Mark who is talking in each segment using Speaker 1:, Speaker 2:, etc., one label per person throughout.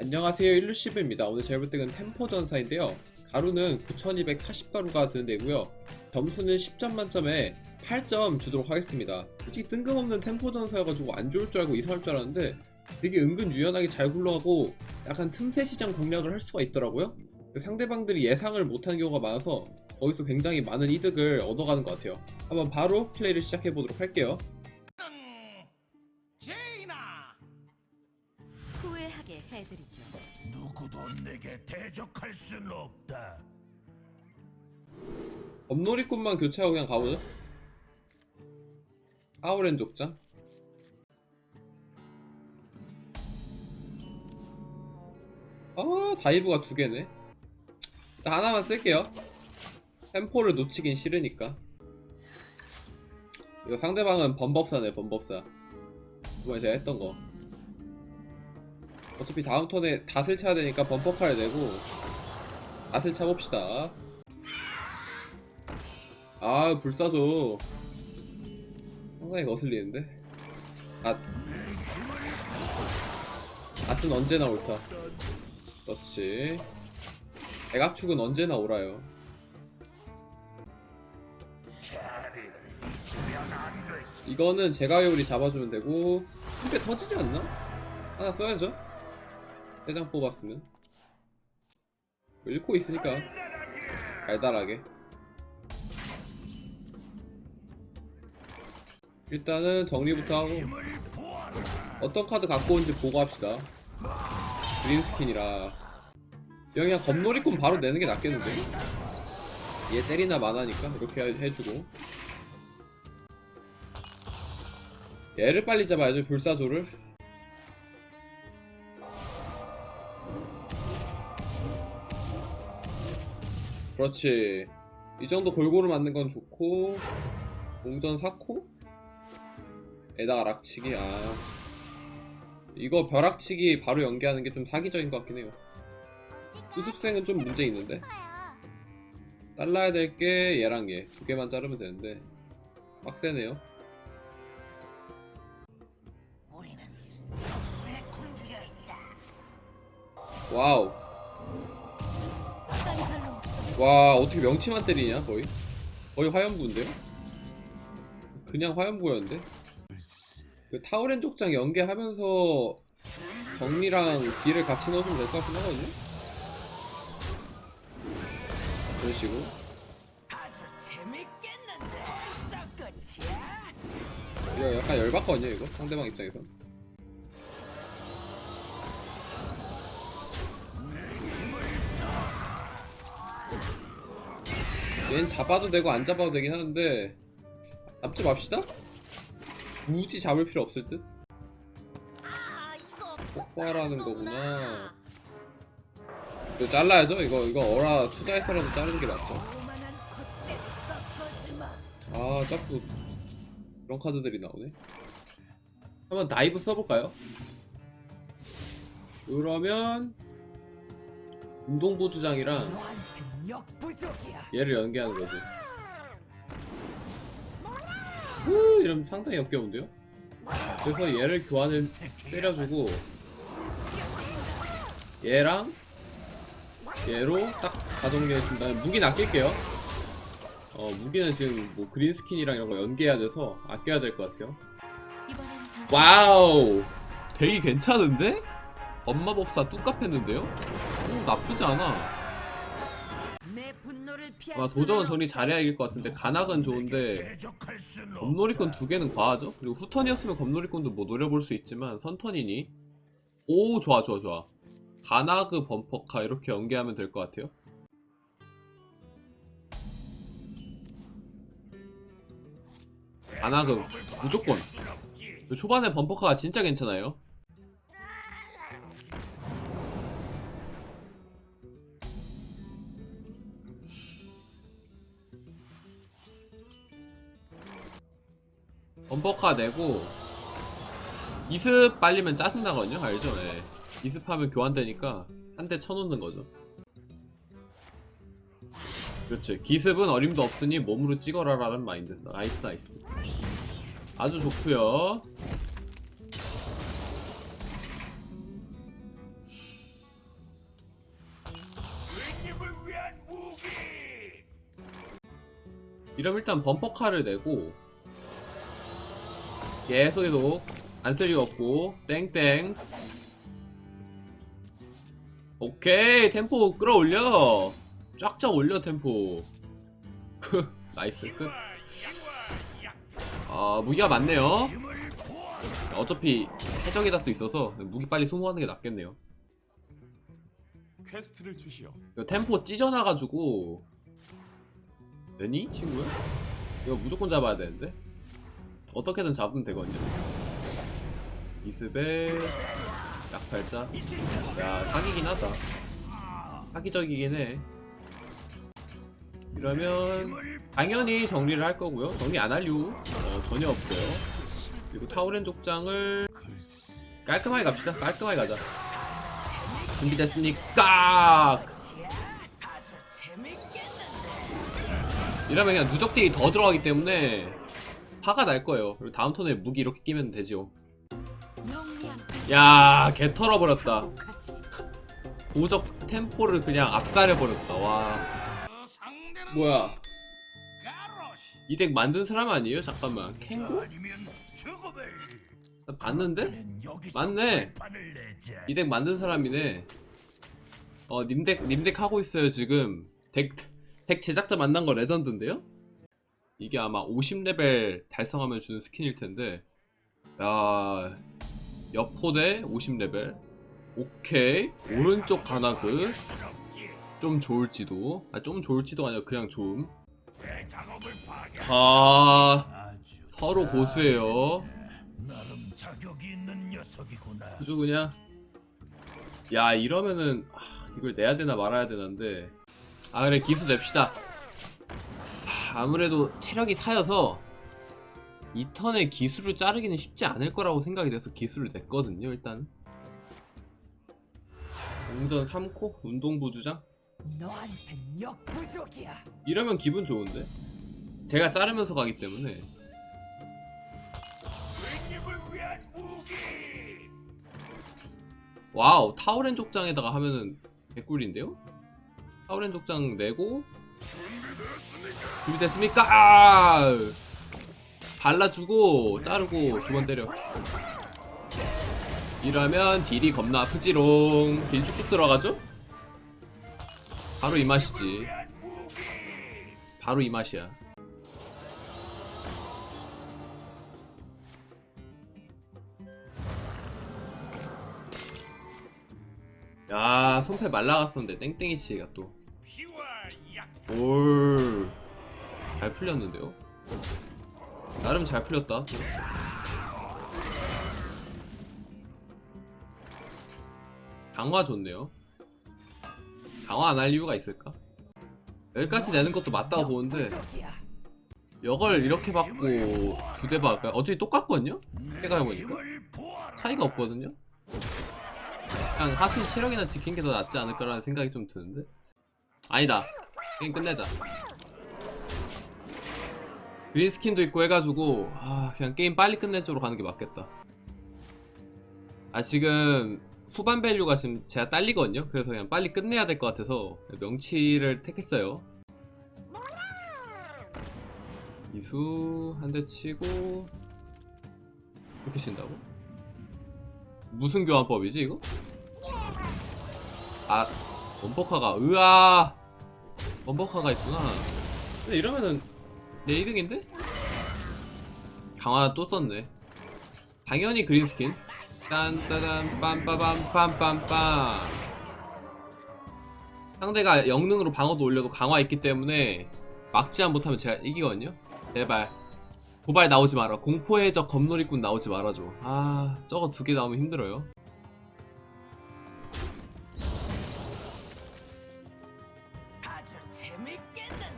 Speaker 1: 안녕하세요 일루시브입니다. 오늘 때는 템포 전사인데요. 가루는 9240가루가 드는 데고요. 점수는 10점 만점에 8점 주도록 하겠습니다. 솔직히 뜬금없는 템포 전사여가지고 안 좋을 줄 알고 이상할 줄 알았는데 되게 은근 유연하게 잘 굴러가고 약간 틈새 시장 공략을 할 수가 있더라고요. 상대방들이 예상을 못하는 경우가 많아서 거기서 굉장히 많은 이득을 얻어가는 것 같아요. 한번 바로 플레이를 시작해 보도록 할게요
Speaker 2: 해드리죠.
Speaker 3: 누구도 내게 대적할 순 없다.
Speaker 1: 범놀이꾼만 교체하고 그냥 가보죠. 아우렌 족장 아 다이브가 두 개네. 일단 하나만 쓸게요. 템포를 놓치긴 싫으니까. 이거 상대방은 범법사네 범법사. 이번에 제가 했던 거 어차피 다음 턴에 닷을 차야 되니까 범퍼카를 내고 닷을 차봅시다. 아 불사조 상당히 거슬리는데? 아 앗은 언제나 옳다? 그렇지. 대각축은 언제나 옳아요? 이거는 제가 요리 잡아주면 되고 근데 터지지 않나? 하나 써야죠 대장 뽑았으면. 읽고 있으니까 달달하게. 일단은 정리부터 하고 어떤 카드 갖고 온지 보고 합시다. 그린 스킨이라. 그냥 검놀이꾼 바로 내는 게 낫겠는데? 얘 때리나 마나니까 이렇게 해- 해주고. 얘를 빨리 잡아야죠 불사조를 그렇지. 이 정도 골고루 맞는 건 좋고 공전 4코? 에다가 락치기 아. 이거 벼락치기 바로 연계하는 게 좀 사기적인 것 같긴 해요. 수습생은 좀 문제 있는데? 잘라야 될 게 얘랑 얘. 두 개만 자르면 되는데. 빡세네요. 와우. 와 어떻게 명치만 때리냐 거의 거의 화염구인데요? 그냥 화염구였는데 그 타우렌 족장 연계하면서 정리랑 딜을 같이 넣어주면 될 것 같긴 하거든요? 이런 식으로? 이거 약간 열받거든요 이거 상대방 입장에서 얘는 잡아도 되고 안 잡아도 되긴 하는데 잡지 맙시다. 굳이 잡을 필요 없을 듯. 폭발하는 거구나. 이거 잘라야죠 이거. 이거 어라 투자해서라도 자르는 게
Speaker 2: 마.
Speaker 1: 아 자꾸 그런 카드들이 나오네. 한번 다이브 써볼까요? 그러면 운동보주장이랑
Speaker 3: 너한테 역부족이야.
Speaker 1: 얘를 연계하는 거지 후 이러면 상당히 역겨운데요? 그래서 얘를 교환을 때려주고 얘랑 얘로 딱 가정리해준 다음에 무기는 아낄게요 어 무기는 지금 뭐 그린 스킨이랑 이런 거 연계해야 돼서 아껴야 될 것 같아요. 와우 되게 괜찮은데? 엄마 법사 뚝 했는데요? 오, 나쁘지 않아 아 도정은 정리 잘해야 이길 것 같은데 간악은 좋은데. 검놀이꾼 두 개는 과하죠? 그리고 후턴이었으면 검놀이꾼도 뭐 노려볼 수 있지만 선턴이니? 오 좋아 좋아 좋아. 가나그 범퍼카 이렇게 연계하면 될 것 같아요. 가나그 무조건. 초반에 범퍼카가 진짜 괜찮아요 버프가 되고 이습 빨리면 짜증나거든요 알죠? 네. 이습하면 교환되니까 한 대 쳐놓는 거죠. 그렇지 기습은 어림도 없으니 몸으로 찍어라 라는 마인드 나이스 나이스. 아주 좋구요. 이러면 일단 범퍼 칼을 내고 계속 계속 안쓸 리가 없고 땡땡 오케이 템포 끌어올려 쫙쫙 올려 템포 나이스 끝 아, 무기가 많네요. 어차피 해적에다 또 있어서 무기 빨리 소모하는 게 낫겠네요.
Speaker 4: 퀘스트를 주시오.
Speaker 1: 이거 템포 찢어놔가지고 되니 친구야? 이거 무조건 잡아야 되는데 어떻게든 잡으면 되거든요. 이스벨 약팔자 야 사기긴 하다. 사기적이긴 해. 이러면 당연히 정리를 할 거고요. 정리 안 할류 어, 전혀 없어요. 그리고 타우렌 족장을 깔끔하게 갑시다. 깔끔하게 가자.
Speaker 3: 재밌겠는데.
Speaker 1: 이러면 그냥 누적딜이 더 들어가기 때문에 화가 날 거예요. 그리고 다음 턴에 무기 이렇게 끼면 되죠.
Speaker 2: 용량
Speaker 1: 야, 개 털어버렸다. 도적 템포를 그냥 압살해버렸다. 와. 뭐야? 이 덱 만든 사람 아니에요? 잠깐만. 캥고? 나 봤는데? 맞네. 이 덱 만든 사람이네. 어, 님덱, 님덱 하고 있어요, 지금. 덱, 덱 제작자 만난 거 레전드인데요? 이게 아마 50레벨 달성하면 주는 스킨일 텐데. 야, 여포대 50레벨. 오케이. 오른쪽 가나그. 좀 좋을지도. 아, 좀 좋을지도 아니라 그냥 좋음. 아, 서로 고수해요. 아주 그냥 야 이러면은 아, 이걸 내야 되나 말아야 되는데 아 그래 기수 냅시다 하, 아무래도 체력이 사여서 이 턴에 기수를 자르기는 쉽지 않을 거라고 생각이 돼서 기수를 냈거든요 일단. 공전 3코? 운동부 주장?
Speaker 3: 너한텐 역부족이야.
Speaker 1: 이러면 기분 좋은데? 제가 자르면서 가기 때문에. 와우 타우렌 족장에다가 하면은 개꿀인데요? 타우렌 족장 내고 준비됐습니까? 아! 발라주고 자르고 두 번 때려 이러면 딜이 겁나 아프지롱 딜 쭉쭉 들어가죠? 바로 이 맛이지 바로 이 맛이야 야 손패 말라갔었는데 땡땡이 씨가 또 올 잘 풀렸는데요 나름 잘 풀렸다 강화 좋네요 강화 안 할 이유가 있을까? 여기까지 내는 것도 맞다고 보는데. 이걸 이렇게 받고 두 대 받을까요? 어차피 똑같거든요? 해가해보니까 차이가 없거든요? 그냥 하필 체력이나 지킨 게 더 낫지 않을까라는 생각이 좀 드는데 아니다 게임 끝내자. 그린 스킨도 있고 해가지고 아 그냥 게임 빨리 끝낼 쪽으로 가는 게 맞겠다. 아 지금 후반 밸류가 지금 제가 딸리거든요? 그래서 그냥 빨리 끝내야 될 것 같아서 명치를 택했어요. 이수 한 대 치고 이렇게 친다고? 무슨 교환법이지 이거? 아 원버카가 으아 원버카가 있구나. 근데 이러면은 내 2등인데? 강화 또 떴네. 당연히 그린 스킨. 딴따단 빰빠밤 빰빰빰. 상대가 영능으로 방어도 올려도 강화 있기 때문에 막지만 못하면 제가 이기거든요. 제발. 도발 나오지 마라. 공포의 적 검놀이꾼 나오지 말아줘. 아 저거 두 개 나오면 힘들어요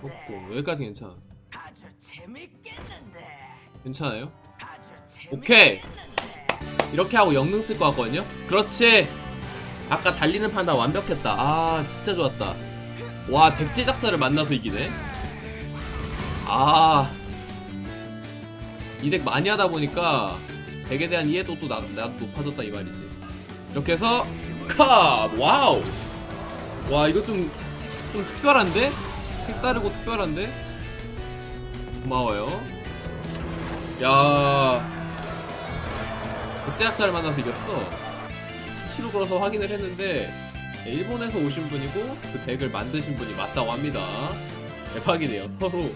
Speaker 3: 재밌겠는데.
Speaker 1: 그렇고 여기까지 괜찮아.
Speaker 3: 아주 재밌겠는데.
Speaker 1: 괜찮아요? 오케이. 이렇게 하고 영능 쓸 것 같거든요? 그렇지. 아까 달리는 판단 완벽했다. 아 진짜 좋았다. 와 덱 제작자를 만나서 이기네. 아. 이 덱 많이 하다 보니까 덱에 대한 이해도도 나, 나도 높아졌다 이 말이지. 이렇게 해서 컵 와우! 와 이거 좀 좀 특별한데 색다르고 특별한데 고마워요. 야, 국제학자를 만나서 이겼어. 치치로 걸어서 확인을 했는데 일본에서 오신 분이고 그 덱을 만드신 분이 맞다고 합니다. 대박이네요. 서로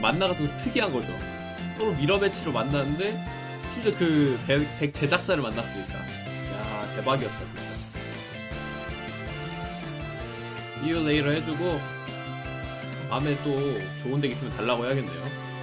Speaker 1: 만나가지고 특이한 거죠. 서로 미러 매치로 만났는데 심지어 그덱 제작자를 만났으니까. 야 대박이었다 진짜. 이유 레이러 해주고 다음에 또 좋은 덱 있으면 달라고 해야겠네요.